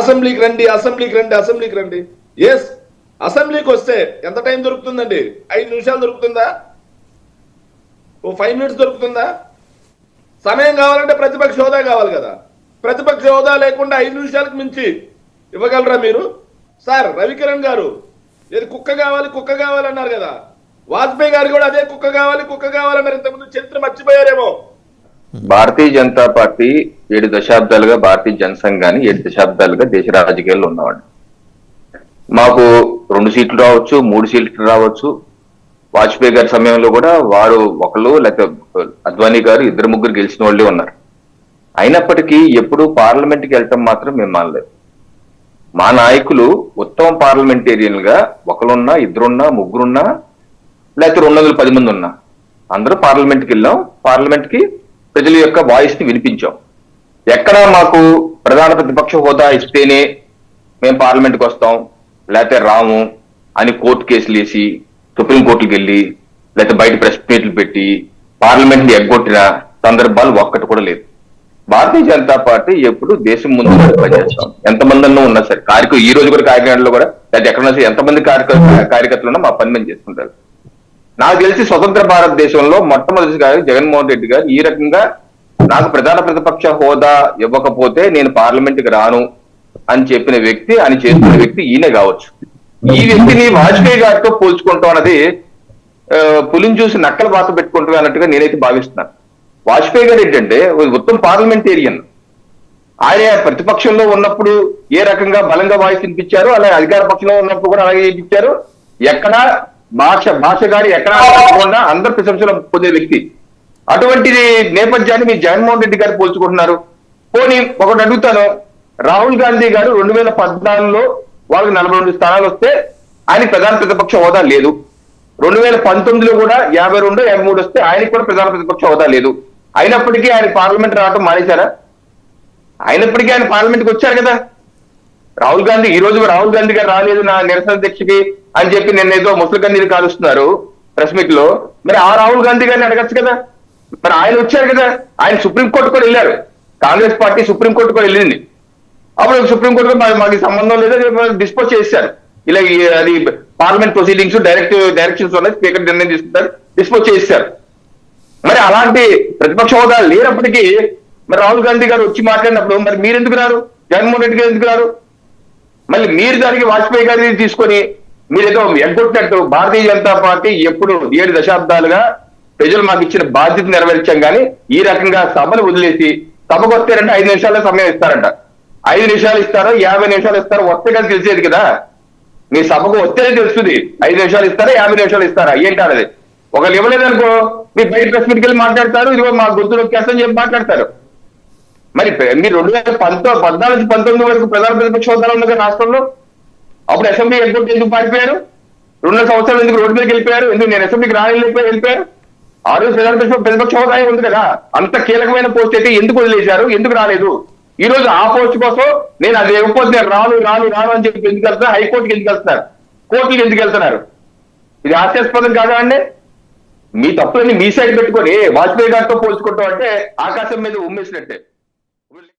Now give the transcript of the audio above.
అసెంబ్లీకి రండి అసెంబ్లీకి రండి అసెంబ్లీకి రండి. ఎస్ అసెంబ్లీకి వస్తే ఎంత టైం దొరుకుతుందండి? ఐదు నిమిషాలు దొరుకుతుందా? ఓ ఫైవ్ మినిట్స్ దొరుకుతుందా? సమయం కావాలంటే ప్రతిపక్ష హోదా కావాలి కదా. ప్రతిపక్ష హోదా లేకుండా ఐదు నిమిషాలకు మించి ఇవ్వగలరా మీరు? సార్ రవికిరణ్ గారు ఏది కుక్క కావాలి కుక్క కావాలన్నారు కదా. వాజ్పేయి గారు కూడా అదే కుక్క కావాలి కుక్క కావాలన్నారు ఇంతకుముందు చరిత్ర మర్చిపోయారేమో. భారతీయ జనతా పార్టీ ఏడు దశాబ్దాలుగా భారతీయ జనసంఘాన్ని ఏడు దశాబ్దాలుగా దేశ రాజకీయాల్లో ఉన్నవాడు. మాకు రెండు సీట్లు రావచ్చు మూడు సీట్లు రావచ్చు. వాజ్పేయి గారి సమయంలో కూడా వారు ఒకళ్ళు లేకపోతే అద్వానీ గారు ఇద్దరు ముగ్గురు గెలిచిన వాళ్ళే ఉన్నారు. అయినప్పటికీ ఎప్పుడు పార్లమెంట్కి వెళ్ళటం మాత్రం మేము మానలేదు. మా నాయకులు ఉత్తమ పార్లమెంటేరియన్గా ఒకరున్నా ఇద్దరున్నా ముగ్గురున్నా లేకపోతే రెండు వందల పది మంది ఉన్నా. అందరూ పార్లమెంట్కి వెళ్ళాం. పార్లమెంట్కి ప్రజల యొక్క వాయిస్ని వినిపించాం. ఎక్కడ మాకు ప్రధాన ప్రతిపక్ష హోదా ఇస్తేనే మేము పార్లమెంట్కి వస్తాం లేకపోతే రాము అని కోర్టు కేసులు వేసి సుప్రీంకోర్టుకి వెళ్ళి లేకపోతే బయట ప్రెస్ మీట్లు పెట్టి పార్లమెంట్ని ఎగ్గొట్టిన సందర్భాలు ఒక్కటి కూడా లేదు. భారతీయ జనతా పార్టీ ఎప్పుడు దేశం ముందు పనిచేస్తాం. ఎంతమంది అన్నా ఉన్నా సరే కార్యక్రమం ఈ రోజు కూడా కాకినాడలో కూడా లేకపోతే ఎక్కడ ఎంతమంది కార్యకర్త కార్యకర్తలు ఉన్నా మా పని మేము చేసుకుంటారు. నాకు తెలిసి స్వతంత్ర భారతదేశంలో మొట్టమొదటిగా జగన్మోహన్ రెడ్డి గారు ఈ రకంగా నాకు ప్రధాన ప్రతిపక్ష హోదా ఇవ్వకపోతే నేను పార్లమెంట్కి రాను అని చెప్పిన వ్యక్తి అని చేసుకున్న వ్యక్తి ఈయనే కావచ్చు. ఈ వ్యక్తిని వాజ్పేయి గారితో పోల్చుకుంటాం అన్నది పులిని చూసి నక్కల బాత పెట్టుకుంటూ అన్నట్టుగా నేనైతే భావిస్తున్నాను. వాజ్పేయి గారు ఏంటంటే ఉత్తమ పార్లమెంటేరియన్. ఆయన ప్రతిపక్షంలో ఉన్నప్పుడు ఏ రకంగా బలంగా వాయిస్ వినిపించారు అలాగే అధికార పక్షంలో ఉన్నప్పుడు కూడా అలాగే వినిపించారు. ఎక్కడా భాష భాష గారి ఎక్కడ అందరు ప్రశంసలు పొందే వ్యక్తి. అటువంటి నేపథ్యాన్ని మీ జగన్మోహన్ రెడ్డి గారు పోల్చుకుంటున్నారు. పోనీ ఒకటి అడుగుతాను. రాహుల్ గాంధీ గారు రెండు వేల పద్నాలుగులో వాళ్ళకి నలభై రెండు స్థానాలు వస్తే ఆయన ప్రధాన ప్రతిపక్ష హోదా లేదు. రెండు వేల పంతొమ్మిదిలో కూడా యాభై రెండు యాభై మూడు వస్తే ఆయనకి కూడా ప్రధాన ప్రతిపక్ష హోదా లేదు. అయినప్పటికీ ఆయన పార్లమెంట్ రావటం మానేశారా? అయినప్పటికీ ఆయన పార్లమెంట్కి వచ్చారు కదా. రాహుల్ గాంధీ ఈ రోజు రాహుల్ గాంధీ గారు రాలేదు నా నిరసన దీక్షకి అని చెప్పి నిన్న ఏదో ముసలి గంధీని కాలుస్తున్నారు ప్రెస్ మీట్లో. మరి ఆ రాహుల్ గాంధీ గారిని అడగచ్చు కదా? మరి ఆయన వచ్చారు కదా? ఆయన సుప్రీంకోర్టు కూడా వెళ్ళారు. కాంగ్రెస్ పార్టీ సుప్రీంకోర్టు కూడా వెళ్ళింది. అప్పుడు సుప్రీంకోర్టు మాకు సంబంధం లేదా డిస్పోజ్ చేశారు. ఇలా అది పార్లమెంట్ ప్రొసీడింగ్స్ డైరెక్ట్ డైరెక్షన్స్ ఉన్నాయి స్పీకర్ నిర్ణయం తీసుకుంటారు డిస్పోజ్ చేశారు. మరి అలాంటి ప్రతిపక్ష హోదా లేనప్పటికీ మరి రాహుల్ గాంధీ గారు వచ్చి మాట్లాడినప్పుడు మరి మీరు ఎందుకు రారు? జగన్మోహన్ రెడ్డి గారు ఎందుకు రారు? మళ్ళీ మీరు దానికి వాజ్పేయి గారిని తీసుకొని మీరేదో ఎగ్గొట్టినట్టు భారతీయ జనతా పార్టీ ఎప్పుడు ఏడు దశాబ్దాలుగా ప్రజలు మాకు ఇచ్చిన బాధ్యత నెరవేర్చాం కానీ ఈ రకంగా సభను వదిలేసి సభకు వస్తారంటే ఐదు నిమిషాల్లో సమయం ఇస్తారంట. ఐదు నిమిషాలు ఇస్తారో యాభై నిమిషాలు ఇస్తారో వస్తే కదా తెలిసేది కదా. మీ సభకు వస్తేనే తెలుస్తుంది. ఐదు నిమిషాలు ఇస్తారా యాభై నిమిషాలు ఇస్తారా? ఏంటారది ఒకళ్ళు ఇవ్వలేదనుకో మీ బయట ప్రెస్ మీట్కి వెళ్ళి మాట్లాడతారు ఇదిగో మా గొంతు నొక్కేస్తామని చెప్పి మాట్లాడతారు. మరి మీరు రెండు వేల పంతొమ్మిది పద్నాలుగు పంతొమ్మిది వరకు ప్రధాన ప్రతిపక్ష హోదాలో ఉంది రాష్ట్రంలో? అప్పుడు అసెంబ్లీ ఎగ్గొట్టి ఎందుకు పారిపోయారు. రెండు సంవత్సరాలు ఎందుకు రోడ్డు మీదకి వెళ్ళిపోయారు? ఎందుకు నేను అసెంబ్లీకి రాని వెళ్ళిపోయారు? ఆ రోజు ప్రధాన ప్రతిపక్ష హోదా ఉంది కదా? అంత కీలకమైన పోస్ట్ అయితే ఎందుకు వదిలేశారు? ఎందుకు రాలేదు? ఈ రోజు ఆ పోస్ట్ కోసం నేను అది ఇవ్వకపోతే నేను రాను రాను రాను అని చెప్పి ఎందుకు వెళ్తున్నారు? హైకోర్టుకి ఎందుకు వెళ్తున్నారు? కోర్టుకి ఎందుకు వెళ్తున్నారు? ఇది హాస్యాస్పదం కాదా అండి? మీ తప్పులన్నీ మీ సైడ్ పెట్టుకొని వాజ్పేయి గారితో పోల్చుకుంటాం అంటే ఆకాశం మీద ఉమ్మేసినట్టే. We'll